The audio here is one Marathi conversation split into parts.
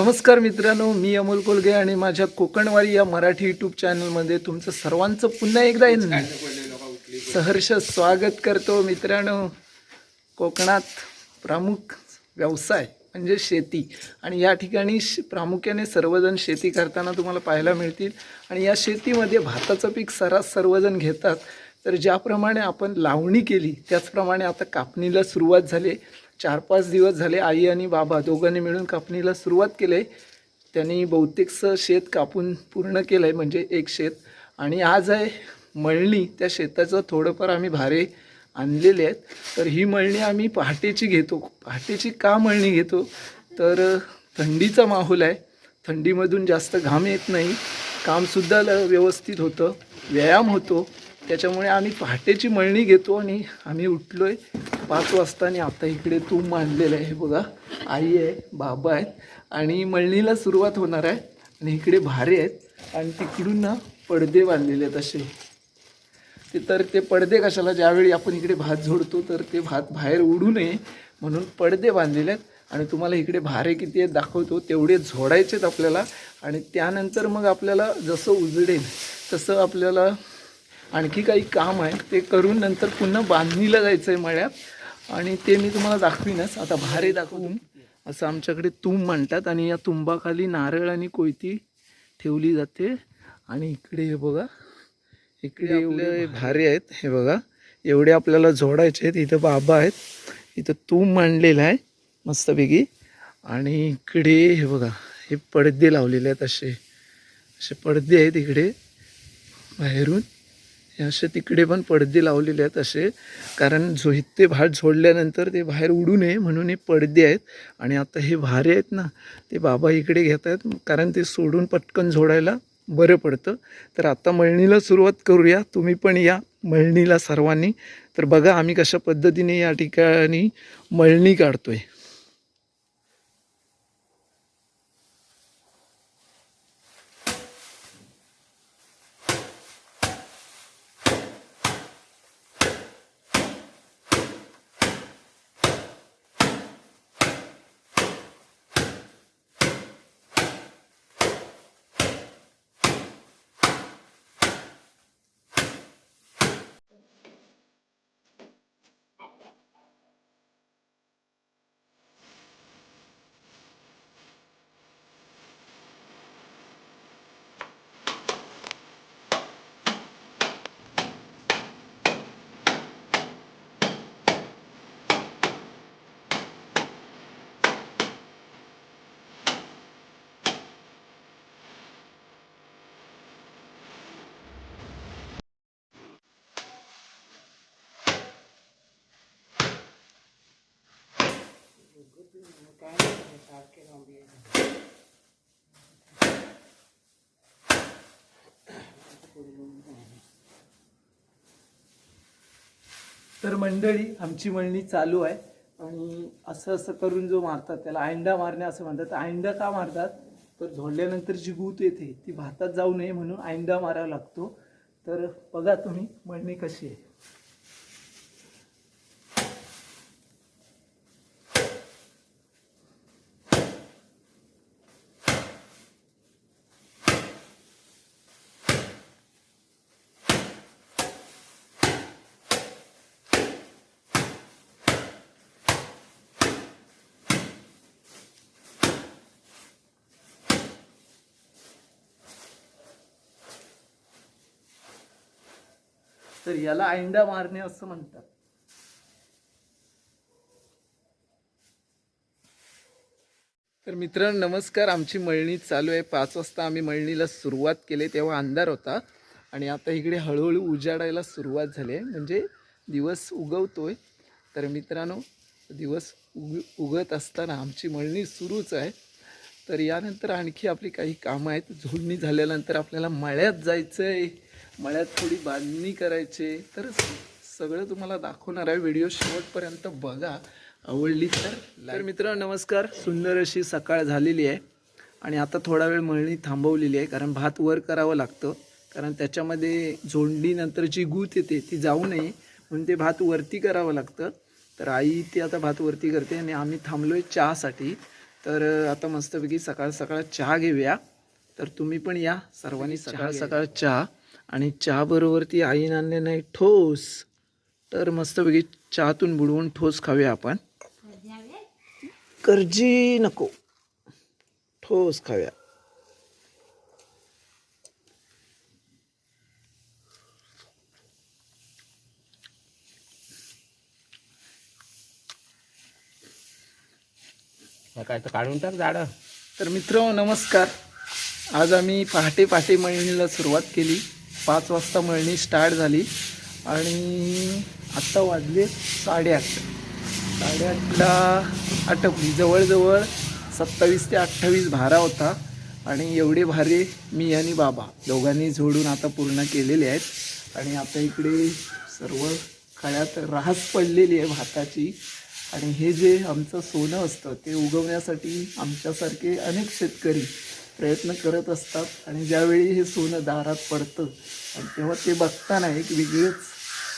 नमस्कार मित्रांनो मी अमोल कोलगे आणि माझ्या कोकणवारी या मराठी यूट्यूब चॅनलमध्ये तुमचं सर्वांचं पुन्हा एकदा सहर्ष स्वागत करतो मित्रांनो. कोकणात प्रमुख व्यवसाय म्हणजे शेती आणि या ठिकाणी श- प्रामुख्याने सर्वजण शेती करताना तुम्हाला पाहायला मिळतील आणि या शेतीमध्ये भाताचं पीक सर्रास सर्वजण घेतात. तर ज्याप्रमाणे आपण लावणी केली त्याचप्रमाणे आता कापणीला सुरुवात झाली. चार पाच दिवस झाले आई आणि बाबा दोघांनी मिळून कापणीला सुरुवात केली. आहे त्यांनी बहुतेकसं शेत कापून पूर्ण केलं आहे म्हणजे एक शेत. आणि आज आहे मळणी. त्या शेताचं थोडंफार आम्ही भारे आणलेले आहेत. तर ही मळणी आम्ही पहाटेची घेतो. पहाटेची का मळणी घेतो? तर थंडीचा माहोल आहे. थंडीमधून जास्त घाम येत नाही. कामसुद्धा ल व्यवस्थित होतं. व्यायाम होतो. त्याच्यामुळे आम्ही पहाटेची मळणी घेतो आणि आम्ही उठलो आहे पाच वाजता आणि आता इकडे तूप मांडलेलं आहे हे बघा. आई आहे बाबा आहेत. आणि मळणीला सुरुवात होणार आहे. आणि इकडे भारे आहेत. आणि तिकडून ना पडदे बांधलेले आहेत असे. ते तर ते पडदे कशाला? ज्यावेळी आपण इकडे भात झोडतो तर ते भात बाहेर उडू नये म्हणून पडदे बांधलेले आहेत. आणि तुम्हाला इकडे भारे किती आहेत दाखवतो. तेवढे झोडायचेत आपल्याला. आणि त्यानंतर मग आपल्याला जसं उजडेल तसं आपल्याला आणखी काही काम आहे. ते करून नंतर पुन्हा बांधणीला जायचं आहे मळ्यात. आणि ते मी तुम्हाला दाखवीनच. आता भारे दाखवून. असं आमच्याकडे तुंब म्हणतात आणि या तुंबाखाली नारळ आणि कोयती ठेवली जाते. आणि इकडे हे बघा. इकडे एवढे भारे आहेत. हे बघा. एवढे आपल्याला जोडायचे आहेत. इथं बाबा आहेत. इथं तूम मांडलेलं आहे. मस्तपैकी. आणि इकडे हे बघा. हे पडदे लावलेले आहेत असे. असे पडदे आहेत इकडे. बाहेरून. हे असे तिकडे पण पडदे लावलेले आहेत असे. कारण जो ते भात झोडल्यानंतर ते बाहेर उडू नये म्हणून हे पडदे आहेत. आणि आता हे भारे आहेत ना ते बाबा इकडे घेत आहेत. कारण ते सोडून पटकन झोडायला बरं पडतं. तर आता मळणीला सुरुवात करूया. तुम्ही पण या मळणीला सर्वांनी. तर बघा आम्ही कशा पद्धतीने या ठिकाणी मळणी काढतो आहे तर मंडळी आमची मळणी चालू आहे. आणि असं असं करून जो मारतात त्याला आयंडा मारणे असं म्हणतात. आयंडा का मारतात? तर झोडल्यानंतर जी गूत येते ती भातात जाऊ नये म्हणून आयंडा मारावा लागतो. तर बघा तुम्ही मळणी कशी आहे. तर याला आयंडा मारणे असं म्हणतात. तर मित्रांनो नमस्कार. आमची मळणी चालू आहे. पाच वाजता आम्ही मळणीला सुरुवात केली. तेव्हा अंधार होता. आणि आता इकडे हळूहळू उजाडायला सुरुवात झाली आहे. म्हणजे दिवस उगवतो आहे तर मित्रांनो दिवस उग उगत असताना आमची मळणी सुरूच आहे. तर यानंतर आणखी आपली काही कामं आहेत. झोडणी झाल्यानंतर आपल्याला मळ्यात जायचं आहे मळ्यात थोडी बांधणी करायची. तर सगळं तुम्हाला दाखवणार आहे. व्हिडिओ शेवटपर्यंत बघा. आवडली तर तर मित्रांनो नमस्कार. सुंदर अशी सकाळ झालेली आहे. आणि आता थोडा वेळ मळणी थांबवलेली आहे कारण भात वर करावं लागतं. कारण त्याच्यामध्ये जोडणीनंतर जी गूत येते ती जाऊ नये. म्हणून ते भात वरती करावं लागतं. तर आई ती आता भात वरती करते आणि आम्ही थांबलो आहे चहासाठी. तर आता मस्तपैकी सकाळ सकाळ चहा घेऊया. तर तुम्ही पण या. सर्वांनी सकाळ सकाळ चहा. आणि चहा बरोबर ती आईने आणले नाही ठोस. तर मस्तपैकी चहातून बुडवून ठोस खाऊया आपण. कर्जी नको. ठोस खाऊया. काय तर काढून टाक झाडं. तर मित्र नमस्कार. आज आम्ही पहाटे पहाटे मळणीला सुरुवात केली. पाच वाजता मळणी स्टार्ट झाली आणि आत्ता वाजले साडेआठ. साडेआठला आटपली. जवळजवळ सत्तावीस ते अठ्ठावीस भारा होता आणि एवढे भारे मी आणि बाबा दोघांनी जोडून आता पूर्ण केलेले आहेत. आणि आता इकडे सर्व खळ्यात राहस पडलेली आहे भाताची. आणि हे जे आमचं सोनं असतं ते उगवण्यासाठी आमच्यासारखे अनेक शेतकरी प्रयत्न करत असतात आणि ज्यावेळी हे सोनं दारात पडतं आणि तेव्हा ते बघताना एक वेगळीच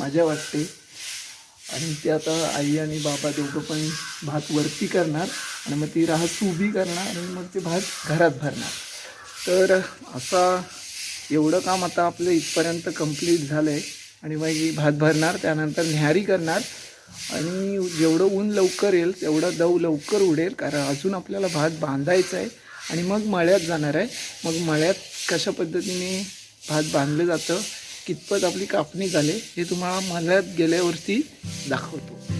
मजा वाटते. आणि ते आता आई आणि बाबा दोघं पण भात वरती करणार आणि मग ती राहस उभी करणार आणि मग ते भात घरात भरणार. तर असा एवढं काम आता आपलं इथपर्यंत कंप्लीट झालं आहे आणि मग भात भरणार त्यानंतर न्याहारी करणार. आणि जेवढं ऊन लवकर येईल तेवढं दव लवकर उडेल कारण अजून आपल्याला भात बांधायचा आहे. आणि मग मळ्यात जाणार आहे. मग मळ्यात कशा पद्धतीने भात बांधलं जातं कितपत आपली कापणी झाली हे तुम्हाला मळ्यात गेल्यावरती दाखवतो.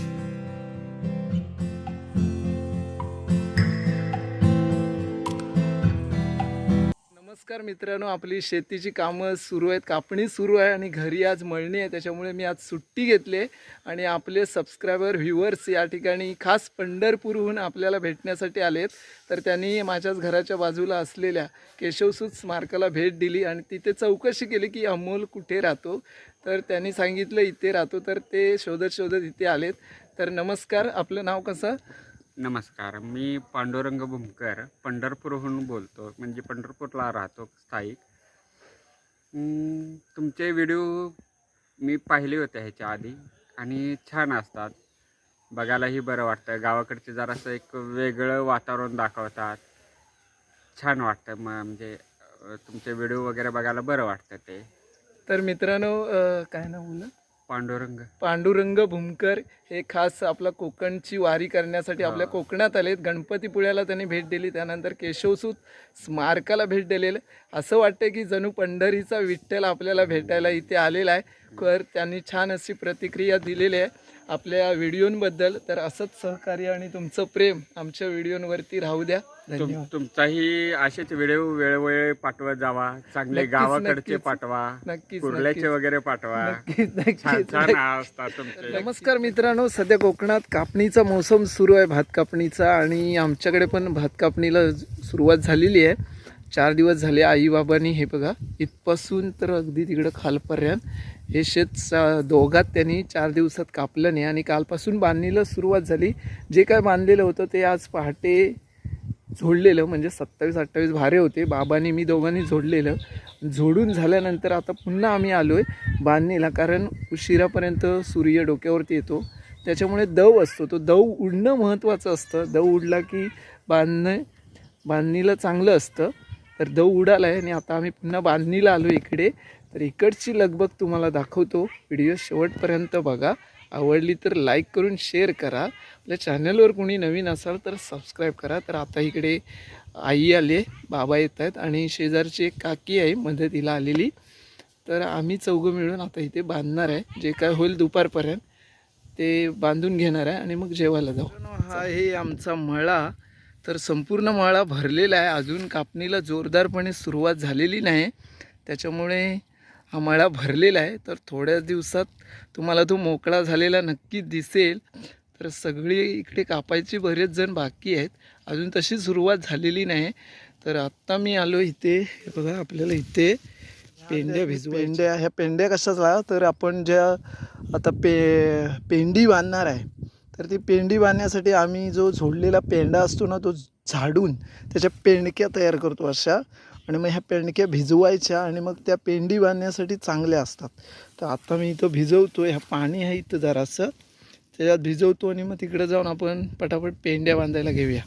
नमस्कार मित्रांनो आपली शेतीची कामं सुरू आहेत. कापणी सुरू आहे आणि घरी आज मळणी आहे त्याच्यामुळे मी आज सुट्टी घेतली आहे. आणि आपले सबस्क्रायबर व्ह्युअर्स या ठिकाणी खास पंढरपूरहून आपल्याला भेटण्यासाठी आलेत तर त्यांनी माझ्याच घराच्या बाजूला असलेल्या केशवसूत स्मारकाला भेट दिली आणि तिथे चौकशी केली की अमोल कुठे राहतो. तर त्यांनी सांगितलं इथे राहतो. तर ते शोधत शोधत इथे आलेत. तर नमस्कार आपलं नाव कसं? नमस्कार मी पांडुरंग भुमकर पंढरपूरहून बोलतो म्हणजे पंढरपूरला राहतो स्थायिक. तुमचे व्हिडिओ मी पाहिले होते ह्याच्या आधी आणि छान असतात. बघायलाही बरं वाटतं. गावाकडचे जरासं एक वेगळं वातावरण दाखवतात. छान वाटतं मग म्हणजे तुमचे व्हिडिओ वगैरे बघायला बरं वाटतं ते. तर मित्रांनो काय ना बोललं? पांडुरंग. पांडुरंग भूमकर हे खास आपला कोकणची वारी करण्यासाठी आपल्या कोकणात आलेत. गणपतीपुळ्याला त्यांनी भेट दिली. त्यानंतर केशवसूत स्मारकाला भेट दिलेलं. असं वाटतं की जणू पंढरीचा विठ्ठल आपल्याला भेटायला इथे आलेला आहे. तर त्यांनी छान अशी प्रतिक्रिया दिलेली आहे. आपल्या व्हिडिओंबद्दल तर असंच सहकार्य आणि तुमचं प्रेम आमच्या व्हिडिओंवरती राहू द्या. तुम धन्यवाद तुमचाही असेच व्हिडिओ वेळोवेळी पाठवत जावा. चांगले नक्कीच, गावाकडचे नक्कीच. पाठवा. नक्कीच कुर्ल्याचे नक्कीच. वगैरे पाठवा. नक्कीच छान नक्कीच छान असतात तुमचे. नमस्कार मित्रांनो सध्या कोकणात कापणीचा मोसम सुरू आहे भात कापणीचा. आणि आमच्याकडे पण भात कापणीला सुरुवात झालेली आहे. चार दिवस झाले आई बाबांनी हे बघा इथपासून तर अगदी तिकडं खालपर्यंत. हे शेत सा दोघात त्यांनी चार दिवसात कापलं नाही. आणि कालपासून बांधणीला सुरुवात झाली. जे काय बांधलेलं होतं ते आज पहाटे झोडलेलं म्हणजे सत्तावीस अठ्ठावीस भारे होते. बाबांनी मी दोघांनी झोडलेलं. झोडून झाल्यानंतर आता पुन्हा आम्ही आलो आहे बांधणीला कारण उशिरापर्यंत सूर्य डोक्यावरती येतो. त्याच्यामुळे दव असतो. तो दव उडणं महत्त्वाचं असतं. दव उडला की बांधणं बांधणीला चांगलं असतं. तर दव उडाला आहे आणि आता आम्ही पुन्हा बांधणीला आलो इकडे. तर इकडची लगबग तुम्हाला दाखवतो. व्हिडिओ शेवटपर्यंत बघा. आवडली तर लाईक करून शेअर करा. आपल्या चॅनलवर कोणी नवीन असाल तर सबस्क्राईब करा. तर आता इकडे आई आले बाबा येत आहेत आणि शेजारची एक काकी आहे मदतीला आलेली. तर आम्ही चौघं मिळून आता इथे बांधणार आहे. जे काय होईल दुपारपर्यंत ते बांधून घेणार आहे आणि मग जेवायला जाऊ. हा हे आमचा मळा. तर संपूर्ण मळा भरलेला आहे. अजून कापणीला जोरदारपणे सुरुवात झालेली नाही. त्याच्यामुळे हा मळा भरलेला आहे. तर थोड्याच दिवसात तुम्हाला तो मोकळा झालेला नक्की दिसेल. तर सगळी इकडे कापायची बरेच जण बाकी आहेत. अजून तशी सुरुवात झालेली नाही. तर आत्ता मी आलो इथे. हे बघा आपल्याला इथे पेंड्या भिजवा पेंड्या ह्या पेंड्या कशाचा? तर आपण ज्या आता पे पेंडी बांधणार आहे. तर ती पेंडी बांधण्यासाठी आम्ही जो झोडलेला पेंडा असतो ना तो झाडून त्याच्या पेंडक्या तयार करतो अशा. आणि मग ह्या पेंडक्या भिजवायच्या आणि मग त्या पेंडी बांधण्यासाठी चांगल्या असतात. तर आत्ता मी इथं भिजवतो ह्या पाणी आहे इथं जरासं. त्याच्यात भिजवतो आणि मग तिकडे जाऊन आपण पटापट पेंड्या बांधायला घेऊया.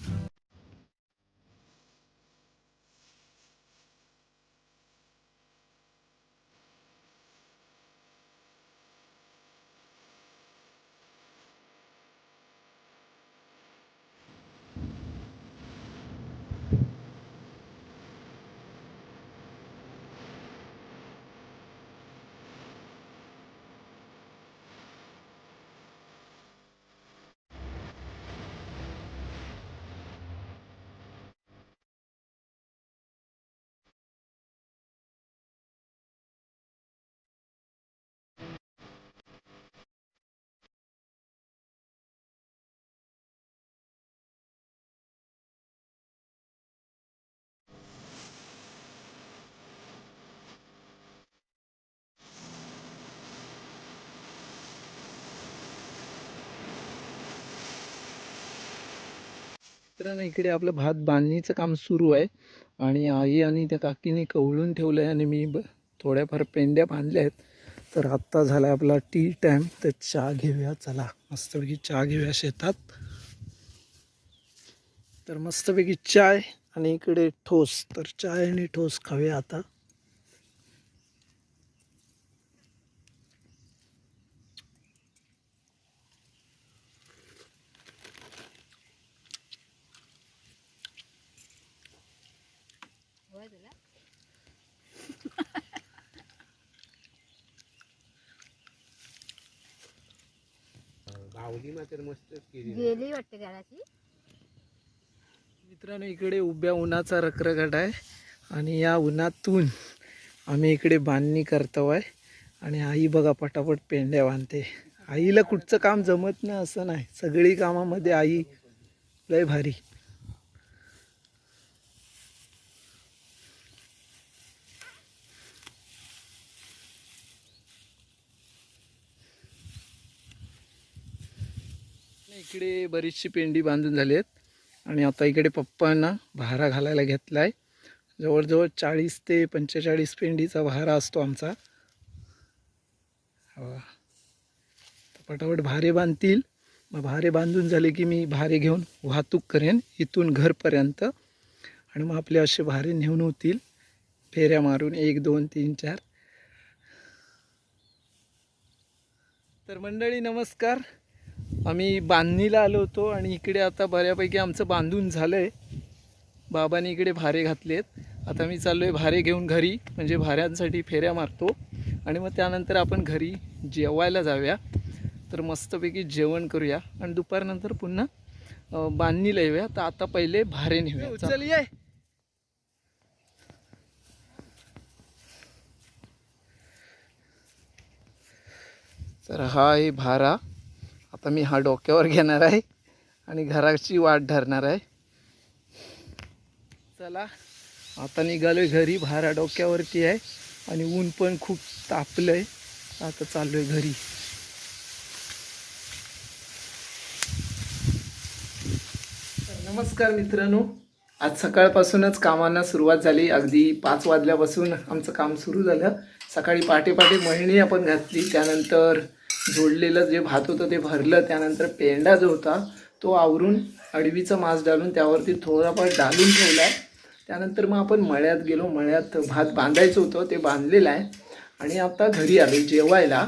मित्रांनो इकडे आपलं भात बांधणीचं काम सुरू आहे. आणि आई आणि त्या काकीने कवळून ठेवलं आहे आणि मी ब थोड्याफार पेंड्या बांधल्या आहेत. तर आत्ता झाला आहे आपला टी टाईम तर चहा घेऊया चला. मस्तपैकी चहा घेऊया शेतात. तर मस्तपैकी चाय आणि इकडे ठोस. तर चाय आणि ठोस खाऊया आता. गेली वाटते घराची मित्रांनो इकडे उभ्या उन्हाचा रखरखाट आहे आणि या उन्हातून आम्ही इकडे बांधणी करतो आहे आणि आई बघा पटापट पेंड्या बांधते. आईला कुठचं काम जमत नाही असं नाही. सगळी कामामध्ये आई लय भारी. इकडे बरीचशी पेंडी बांधून झाली आहेत. आणि आता इकडे पप्पांना भारा घालायला घेतला आहे जवळजवळ चाळीस ते पंचेचाळीस पेंडीचा भारा असतो आमचा. पटापट भारे बांधतील. मग भारे बांधून झाले की मी भारे घेऊन वाहतूक करेन इथून घरपर्यंत. आणि मग आपले असे भारे नेऊन होतील. फेऱ्या मारून एक दोन तीन चार. तर मंडळी नमस्कार. आम्ही बांधणीला आलो होतो आणि इकडे आता बऱ्यापैकी आमचं बांधून झालं आहे बाबांनी इकडे भारे घातले आहेत आता मी चाललो आहे भारे घेऊन घरी म्हणजे भाऱ्यांसाठी फेऱ्या मारतो. आणि मग त्यानंतर आपण घरी जेवायला जाऊया. तर मस्तपैकी जेवण करूया. आणि दुपारनंतर पुन्हा बांधणीला येऊया. तर आता पहिले भारे नेऊया. चल ये. तर हा आहे भारा. आता मी हा डोक्यावर घेणार आहे आणि घराची वाट धरणार आहे. चला आता निघालोय घरी भारा डोक्यावरती आहे आणि ऊन पण खूप तापलंय. आता चाललोय घरी. नमस्कार मित्रांनो. आज सकाळपासूनच कामांना सुरुवात झाली. अगदी पाच वाजल्यापासून आमचं काम सुरू झालं. सकाळी पहाटे पहाटे मळणी आपण घातली. त्यानंतर जोडलेलं जे भात होतं ते भरलं. त्यानंतर पेंडा जो होता तो आवरून अडवीचा मास डालून त्यावरती थोडाफार डालून ठेवला. आहे त्यानंतर मग आपण मळ्यात गेलो. मळ्यात भात बांधायचं होतं ते बांधलेलं आहे. आणि आता घरी आलो जेवायला.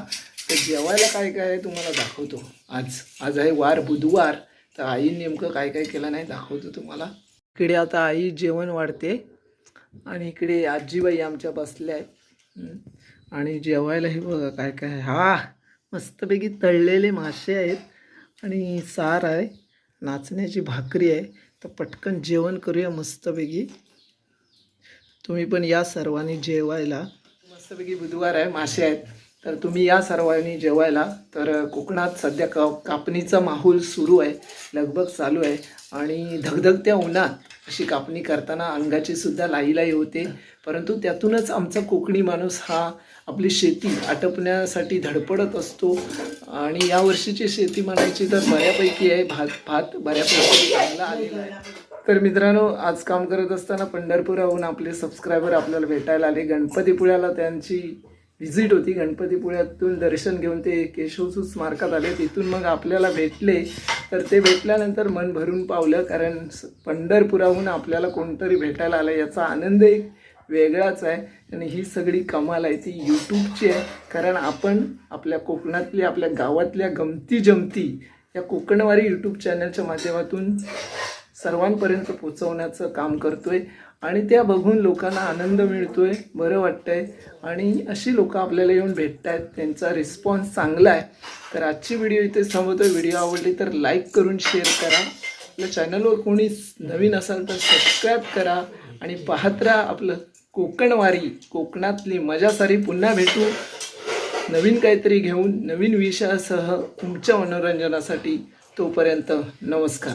तर जेवायला काय काय आहे तुम्हाला दाखवतो. आज आज आहे वार बुधवार. तर आई नेमकं काय काय केलं नाही दाखवतो तुम्हाला. इकडे आता आई जेवण वाढते. आणि इकडे आजीबाई आमच्या बसल्या आहेत. आणि जेवायला हे बघा काय काय. हा! मस्तपैकी तळलेले मासे आहेत आणि सार आहे नाचण्याची भाकरी आहे. तर पटकन जेवण करूया मस्तपैकी. तुम्ही पण या सर्वांनी जेवायला. मस्तपैकी बुधवार आहे मासे आहेत. तर तुम्ही या सर्वांनी जेवायला. तर कोकणात सध्या का कापणीचा माहोल सुरू आहे लगबग चालू आहे. आणि धगधगत्या उन्हात अशी कापणी करताना अंगाची सुद्धा लाईलाई होते. परंतु त्यातूनच आमचा कोकणी माणूस हा आपली शेती आटपण्यासाठी धडपडत असतो. आणि या वर्षीची शेती म्हणायची तर बऱ्यापैकी आहे. भात भात बऱ्यापैकी चांगला आलेला आहे. तर मित्रांनो आज काम करत असताना पंढरपुराहून आपले सबस्क्रायबर आपल्याला भेटायला आले. गणपतीपुळ्याला त्यांची व्हिजिट होती. गणपतीपुळ्यातून दर्शन घेऊन ते केशवसूत स्मारकात आले. तिथून मग आपल्याला भेटले. तर ते भेटल्यानंतर मन भरून पावलं कारण पंढरपुराहून आपल्याला कोणतरी भेटायला आलं याचा आनंद एक वेगळाच आहे. आणि ही सगळी कमाल आहे. ती यूट्यूबची आहे. कारण आपण आपल्या कोकणातल्या आपल्या गावातल्या गमती जमती या कोकणवारी यूट्यूब चॅनलच्या माध्यमातून सर्वांपर्यंत पोचवण्याचं काम करतोय. आणि त्या बघून लोकांना आनंद मिळतो आहे बरं वाटतंय. आणि अशी लोकं आपल्याला येऊन भेटत आहेत त्यांचा रिस्पॉन्स चांगला आहे. तर आजची व्हिडिओ इथे थांबवतोय. व्हिडिओ आवडली तर लाईक करून शेअर करा. आपल्या चॅनलवर कोणी नवीन असाल तर सबस्क्राईब करा. आणि पाहत राहा आपलं कोकणवारी कोकणातली मजा सारी पुन्हा भेटू. नवीन काहीतरी घेऊन नवीन विषयासह तुमच्या मनोरंजनासाठी तोपर्यंत नमस्कार.